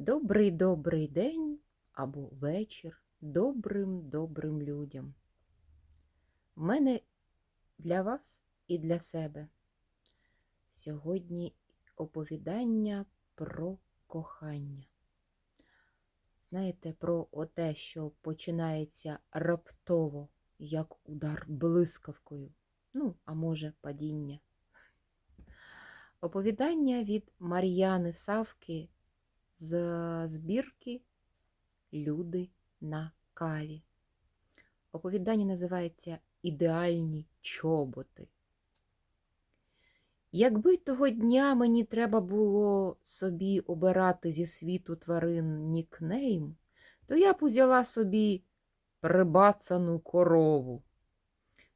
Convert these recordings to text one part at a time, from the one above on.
Добрий добрий день або вечір добрим добрим людям. В мене для вас і для себе сьогодні оповідання про кохання. Знаєте, про оте, що починається раптово, як удар блискавкою, ну, а може, падіння. Оповідання від Мар'яни Савки з збірки Люди на каві. Оповідання називається Ідеальні чоботи. Якби того дня мені треба було собі обирати зі світу тварин нікнейм, то я б узяла собі прибацану корову.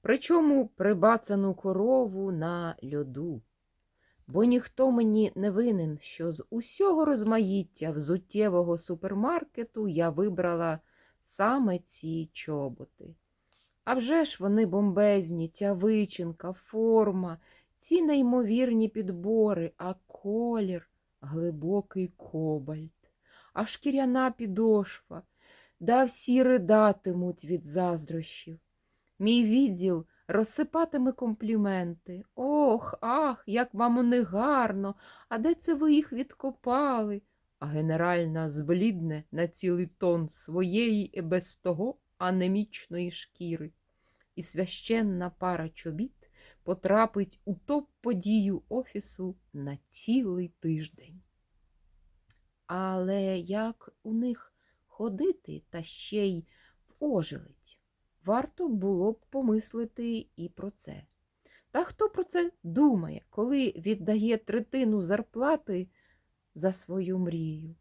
Причому прибацану корову на льоду бо ніхто мені не винен, що з усього розмаїття взуттєвого супермаркету я вибрала саме ці чоботи. А вже ж вони бомбезні, ця вичинка, форма, ці неймовірні підбори, а колір глибокий кобальт, а шкіряна підошва, да всі ридатимуть від заздрощів. Мій відділ розсипатиме компліменти. Ох, ах, як вам вони гарно, а де це ви їх відкопали? А генеральна зблідне на цілий тон своєї і без того анемічної шкіри. І священна пара чобіт потрапить у топ-подію офісу на цілий тиждень. Але як у них ходити та ще й в ожеледь? Варто було б помислити і про це. Та хто про це думає, коли віддає третину зарплати за свою мрію?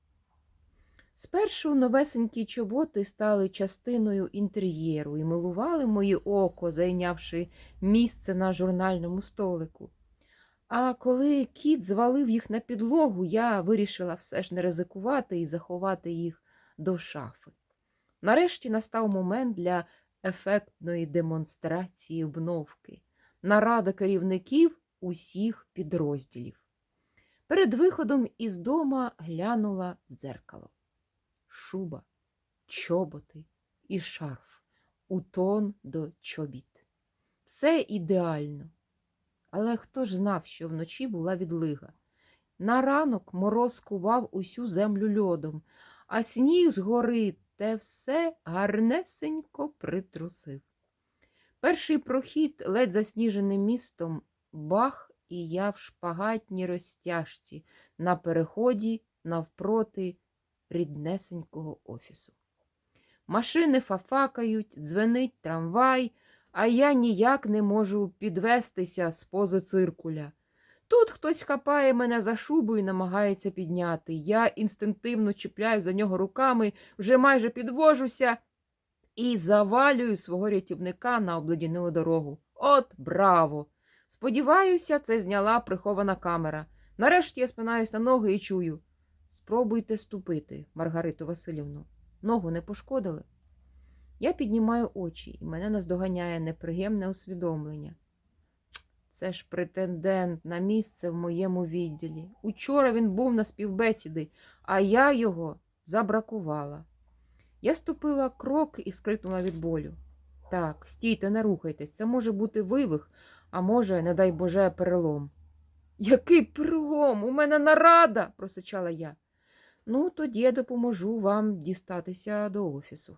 Спершу новесенькі чоботи стали частиною інтер'єру і милували моє око, зайнявши місце на журнальному столику. А коли кіт звалив їх на підлогу, я вирішила все ж не ризикувати і заховати їх до шафи. Нарешті настав момент для ефектної демонстрації обновки, нарада керівників усіх підрозділів. Перед виходом із дома глянула в дзеркало. Шуба, чоботи і шарф у тон до чобіт. Все ідеально. Але хто ж знав, що вночі була відлига? На ранок мороз кував усю землю льодом, а сніг згори те все гарнесенько притрусив. Перший прохід, ледь засніженим містом, бах і я в шпагатній розтяжці на переході навпроти ріднесенького офісу. Машини фафакають, дзвенить трамвай, а я ніяк не можу підвестися з пози циркуля. Тут хтось хапає мене за шубу і намагається підняти. Я інстинктивно чіпляю за нього руками, вже майже підвожуся і завалюю свого рятівника на обледянілу дорогу. От браво! Сподіваюся, це зняла прихована камера. Нарешті я спинаюсь на ноги і чую. Спробуйте ступити, Маргариту Васильівну. Ногу не пошкодили. Я піднімаю очі, і мене наздоганяє неприємне усвідомлення. Це ж претендент на місце в моєму відділі. Учора він був на співбесіди, а я його забракувала. Я ступила крок і скрикнула від болю. Так, стійте, не рухайтесь, це може бути вивих, а може, не дай Боже, перелом. Який перелом? У мене нарада, просичала я. Ну, тоді я допоможу вам дістатися до офісу.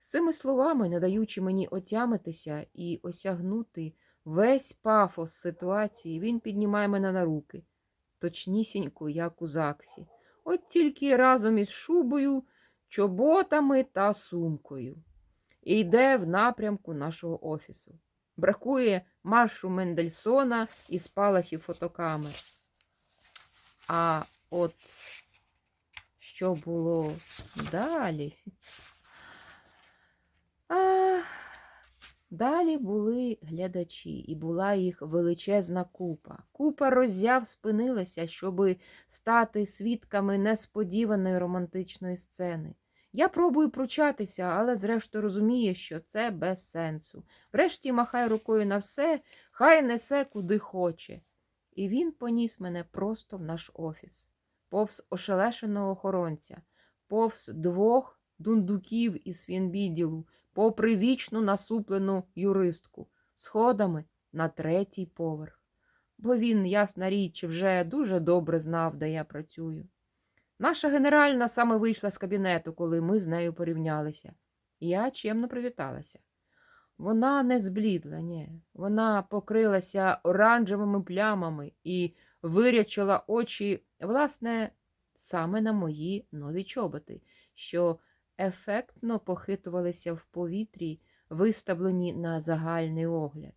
З цими словами, не даючи мені отямитися і осягнути весь пафос ситуації, він піднімає мене на руки, точнісінько, як у ЗАГСі. От тільки разом із шубою, чоботами та сумкою. І йде в напрямку нашого офісу. Бракує маршу Мендельсона і спалахів фотокамер. А от що було далі? А, далі були глядачі, і була їх величезна купа. Купа роззяв спинилася, щоби стати свідками несподіваної романтичної сцени. Я пробую пручатися, але зрештою розумію, що це без сенсу. Врешті махай рукою на все, хай несе куди хоче. І він поніс мене просто в наш офіс. повз ошелешеного охоронця, повз двох дундуків із фінбіділу, попри вічну насуплену юристку, сходами на третій поверх. Бо він, ясна річ, вже дуже добре знав, де я працюю. Наша генеральна саме вийшла з кабінету, коли ми з нею порівнялися. Я чемно привіталася. Вона не зблідла, ні. Вона покрилася оранжевими плямами і вирячила очі, власне, саме на мої нові чоботи, що ефектно похитувалися в повітрі, виставлені на загальний огляд.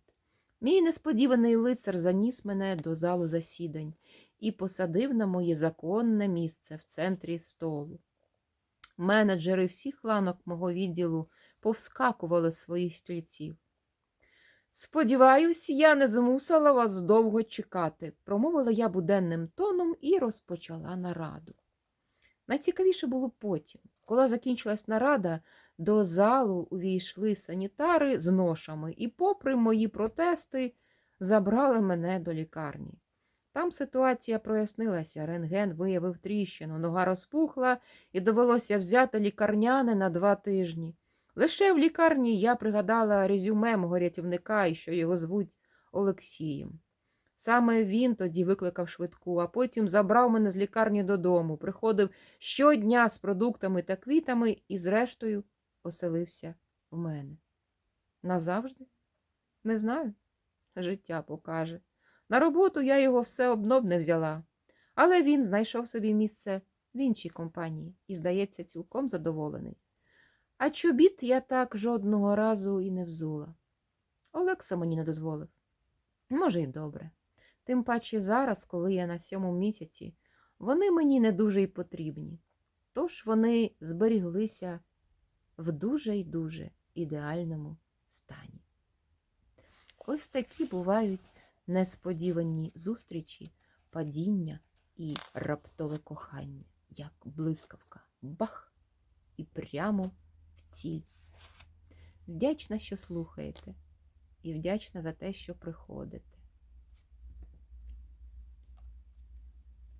Мій несподіваний лицар заніс мене до залу засідань і посадив на моє законне місце в центрі столу. Менеджери всіх ланок мого відділу повскакували своїх стільців. Сподіваюсь, я не змусила вас довго чекати, промовила я буденним тоном і розпочала нараду. Найцікавіше було потім. Коли закінчилась нарада, до залу увійшли санітари з ношами і, попри мої протести, забрали мене до лікарні. Там ситуація прояснилася. Рентген виявив тріщину, нога розпухла і довелося взяти лікарняне на два тижні. Лише в лікарні я пригадала резюме мого рятівника і що його звуть Олексієм. Саме він тоді викликав швидку, а потім забрав мене з лікарні додому, приходив щодня з продуктами та квітами і, зрештою, оселився в мене. Назавжди? Не знаю. Життя покаже. На роботу я його все одно б не взяла, але він знайшов собі місце в іншій компанії і, здається, цілком задоволений. А чобіт я так жодного разу і не взула. Олекса мені не дозволив. Може, й добре. Тим паче зараз, коли я на сьомому місяці, вони мені не дуже й потрібні. Тож вони зберіглися в дуже й дуже ідеальному стані. Ось такі бувають несподівані зустрічі, падіння і раптове кохання, як блискавка, бах, і прямо в ціль. Вдячна, що слухаєте, і вдячна за те, що приходите.